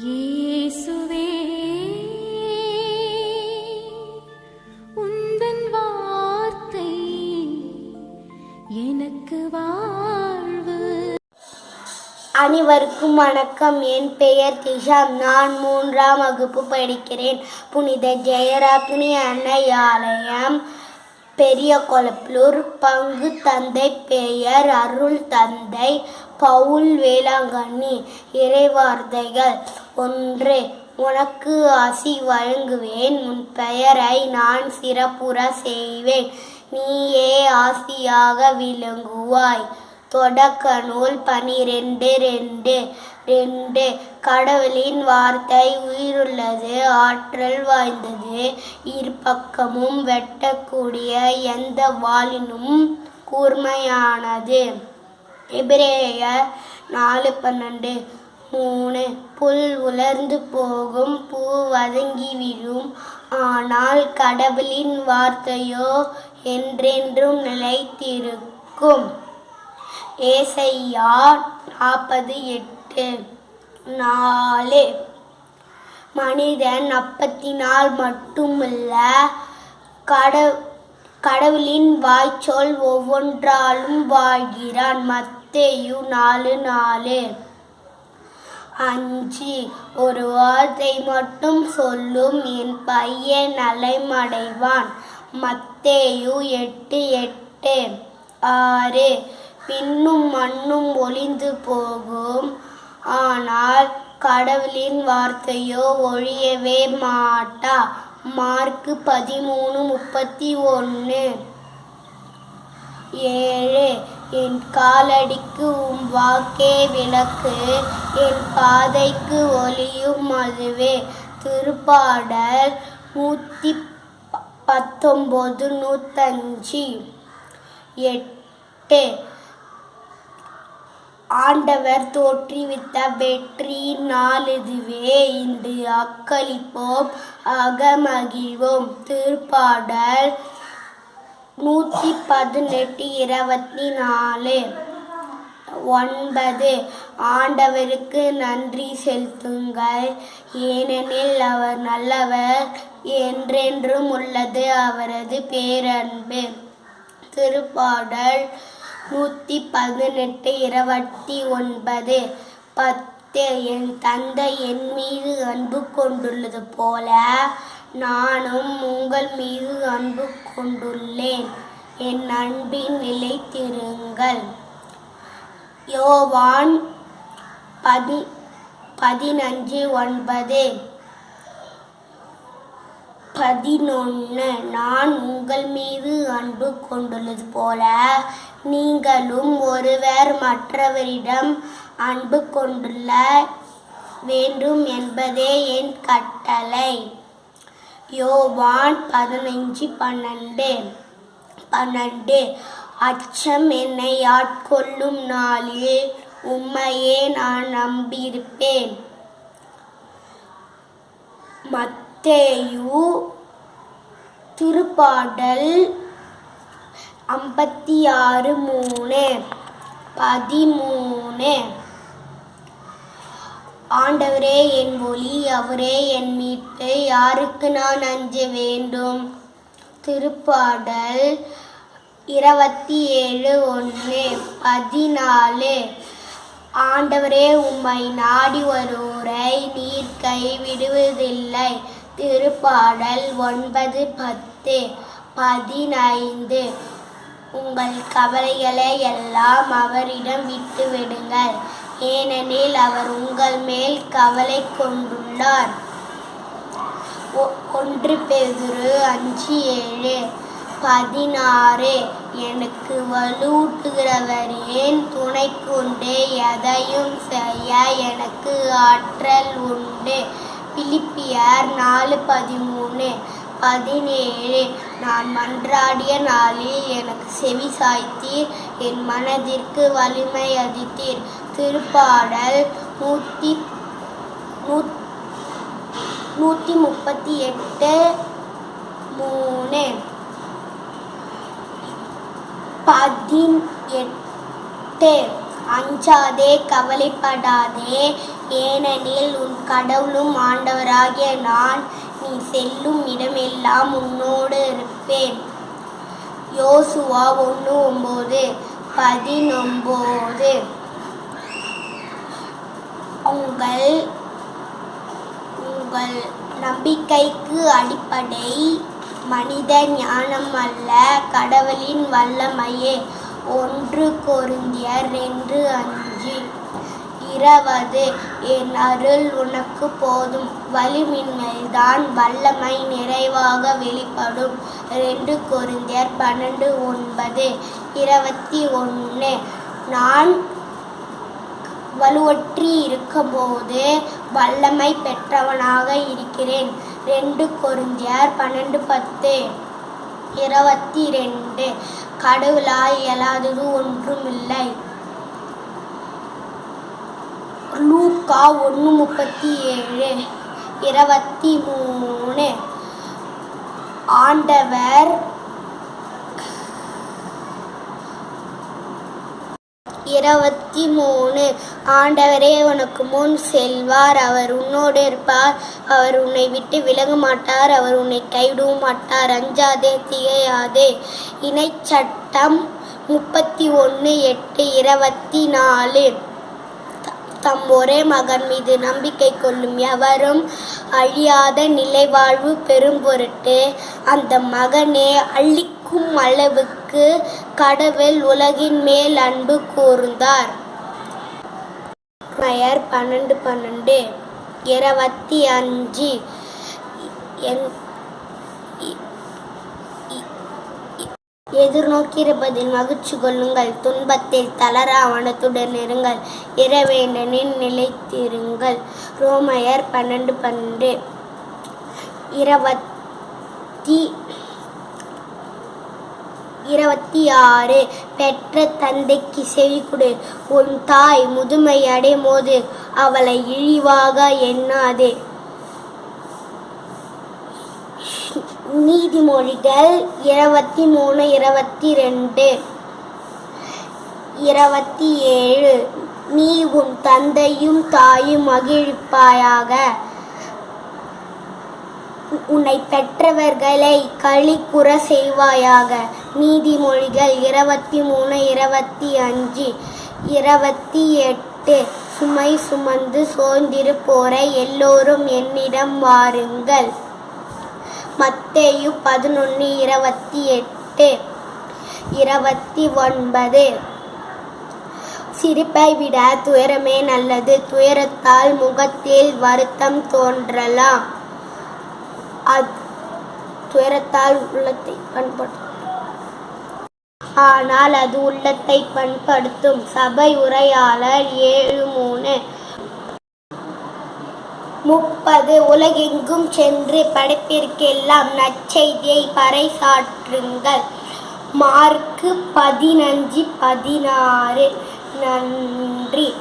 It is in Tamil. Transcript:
இயேசுவே உந்தன் வார்த்தை எனக்கு வாழ்வு. அனைவருக்கும் வணக்கம். என் பெயர் திஷா. நான் மூன்றாம் வகுப்பு படிக்கிறேன். புனித ஜெயராக்னி அன்னையாலயம் பெரிய கொளப்பலூர் பங்கு தந்தை பெயர் அருள் தந்தை பவுல் வேளாங்கண்ணி இறைவார்த்தைகள் ஒன்று. உனக்கு ஆசி வழங்குவேன் உன் பெயரை நான் சிறப்புற செய்வேன். நீயே ஆசியாக விளங்குவாய். தொடக்க நூல் பனிரெண்டு ரெண்டு ரெண்டு. கடவுளின் வார்த்தை உயிருள்ளது ஆற்றல் வாய்ந்தது. இருபக்கமும் வெட்டக்கூடிய எந்த வாளினும் கூர்மையானது. எபிரேய நாலு பன்னெண்டு. மூணு புல் உலர்ந்து போகும் பூ வதங்கி விழும். ஆனால் கடவுளின் வார்த்தையோ என்றென்றும் நிலைத்திருக்கும். ஏசையா நாற்பது எட்டு நாலு. மனிதன் அப்பத்தினால் மட்டுமல்ல கட கடவுளின் வாய்ச்சொல் ஒவ்வொன்றாலும் வாழ்கிறான். மத்தேயு நாலு நாலு. அஞ்சு ஒரு வார்த்தை மட்டும் சொல்லும் என் பையன் நலமடைவான். மத்தேயு எட்டு எட்டு. ஆறு பின்னும் மண்ணும் ஒளிந்து போகும். ஆனால் கடவுளின் வார்த்தையோ ஒழியவே மாட்டா. மார்க்கு பதிமூணு முப்பத்தி ஒன்று ஏழு என் காலடிக்கு உம் வாக்கே விளக்கு என் பாதைக்கு ஒளியும் அதுவே. திருப்பாடல் நூற்றி பத்தொம்போது நூற்றஞ்சு எட்டு. ஆண்டவர் தோற்றுவித்த வெற்றி நாளிதுவே. இன்று அக்களிப்போம் அகமகிழ்வோம். திருப்பாடல் நூற்றி பதினெட்டு இருபத்தி நாலு ஒன்பது. ஆண்டவருக்கு நன்றி செலுத்துங்கள். ஏனெனில் அவர் நல்லவர் என்றென்றும் உள்ளது. அவரது பேரன்பு. திருப்பாடல் நூற்றி பதினெட்டு இருபத்தி ஒன்பது பத்து. என் தந்தை என் மீது அன்பு கொண்டுள்ளது போல நானும் உங்கள் மீது அன்பு கொண்டுள்ளேன். என் அன்பின் நிலைத்திருங்கள். யோவான் பதி பதினஞ்சு ஒன்பது. பதினொன்று நான் உங்கள் மீது அன்பு கொண்டுள்ளது போல நீங்களும் ஒருவர் மற்றவரிடம் அன்பு கொண்டுள்ள வேண்டும் என்பதே என் கட்டளை. யோவான் பதினஞ்சு பன்னெண்டு. பன்னெண்டு. அச்சம் என்னை ஆட்கொள்ளும் நாளில் உம்மையே நான் நம்பியிருப்பேன். மத்தேயு திருப்பாடல் ஐம்பத்தி ஆறு மூணு. பதிமூணு. ஆண்டவரே என் ஒளி அவரே என் மீட்பு யாருக்கு நான் அஞ்ச வேண்டும்? திருப்பாடல் இருபத்தி ஏழு ஒன்று பதினாலு ஆண்டவரே உம்மை நாடி வருவோரை நீர் கைவிடுவதில்லை. திருப்பாடல் ஒன்பது பத்து பதினைந்து உங்கள் கவலைகளை எல்லாம் அவரிடம் விட்டுவிடுங்கள். ஏனெனில் அவர் உங்கள் மேல் கவலை கொண்டுள்ளார். ஒ- ஒன்று பேதுரு அஞ்சு ஏழு பதினாறு. எனக்கு வலுவூட்டுகிறவர் ஏன் துணை கொண்டு எதையும் செய்ய எனக்கு ஆற்றல் உண்டு. பிலிப்பியர் நாலு பதிமூணு. பதினேழு. நான் மன்றாடிய நாளில் எனக்கு செவி சாய்த்தீர். என் மனதிற்கு வலிமை அதித்தீர் திருப்பாடல் நூற்றி நூற்றி முப்பத்தி எட்டு மூணு. பதினெட்டு. அஞ்சாதே கவலைப்படாதே. ஏனெனில் உன் கடவுளும் ஆண்டவராகிய நான் நீ செல்லும் இடமெல்லாம் உன்னோடு இருப்பேன். யோசுவா ஒன்று ஒம்பது பதினொம்போது. உங்கள் உங்கள் நம்பிக்கைக்கு அடிப்படை மனித ஞானம் அல்ல கடவுளின் வல்லமையே. ஒன்று கொருந்தியர் ரெண்டு அஞ்சு. இருபது என் அருள் உனக்கு போதும். வலிமின்மைதான் வல்லமை நிறைவாக வெளிப்படும். ரெண்டு கொருந்தியர் பன்னெண்டு ஒன்பது இருபத்தி ஒன்று நான் வலுவற்றி இருக்கும்போது வல்லமை பெற்றவனாக இருக்கிறேன். ரெண்டு கொருந்தியர் பன்னெண்டு பத்து இருபத்தி ரெண்டு. கடவுளாய் இயலாதது ஒன்றுமில்லை. கா ஒன்று முப்பத்தி ஏழு இருபத்தி மூணு. ஆண்டவர் இருபத்தி மூணு. ஆண்டவரே உனக்கு முன் செல்வார். அவர் உன்னோடு இருப்பார். அவர் உன்னை விட்டு விலக மாட்டார். அவர் உன்னை கைவிடவும் மாட்டார். அஞ்சாதே திகையாதே. இணைச்சட்டம் முப்பத்தி ஒன்று எட்டு இருபத்தி நாலு. தம் ஒரே மகன் மீது நம்பிக்கை கொள்ளும் எவரும் அழியாத நிலைவாழ்வு பெரும் பொருட்டு அந்த மகனே அழிக்கும் அளவுக்கு கடவுள் உலகின் மேல் அன்பு கூர்ந்தார். பெயர் பன்னெண்டு பன்னெண்டு. இருபத்தி அஞ்சு. என் எதிர்நோக்கியிருப்பதில் மகிழ்ச்சி கொள்ளுங்கள். துன்பத்தில் தளர அவனத்துடன் இருங்கள். இறைவேண்டனில் நிலைத்திருங்கள். ரோமையர் பன்னெண்டு பன்னெண்டு. இருபத்தி இருபத்தி ஆறு பெற்ற தந்தைக்கு செவி கொடு. உன் தாய் முதுமை போது அவளை இழிவாக எண்ணாதே. நீதிமொழிகள் இருபத்தி மூணு இருபத்தி ரெண்டு இருபத்தி ஏழு. நீ உன் தந்தையும் தாயும் மகிழ்ப்பாயாக உன்னை பெற்றவர்களை களிக்குற செய்வாயாக. நீதிமொழிகள் இருபத்தி மூணு இருபத்தி அஞ்சு இருபத்தி எட்டு. சுமை சுமந்து சோர்ந்திருப்போரை எல்லோரும் என்னிடம் வாருங்கள். மத்தேயு பதினொன்று இருபத்தி எட்டு இருபத்தி ஒன்பது சிரிப்பை விட துயரமே நல்லது. துயரத்தால் முகத்தில் வருத்தம் தோன்றலாம். அது துயரத்தால் உள்ளத்தை பண்படுத்தும். ஆனால் அது உள்ளத்தை பண்படுத்தும். சபை உரையாளர் ஏழு மூணு. முப்பது உலகெங்கும் சென்று படைப்பிற்கெல்லாம் நற்செய்தியை பறைசாற்றுங்கள். மார்க்கு பதினஞ்சு பதினாறு. நன்றி.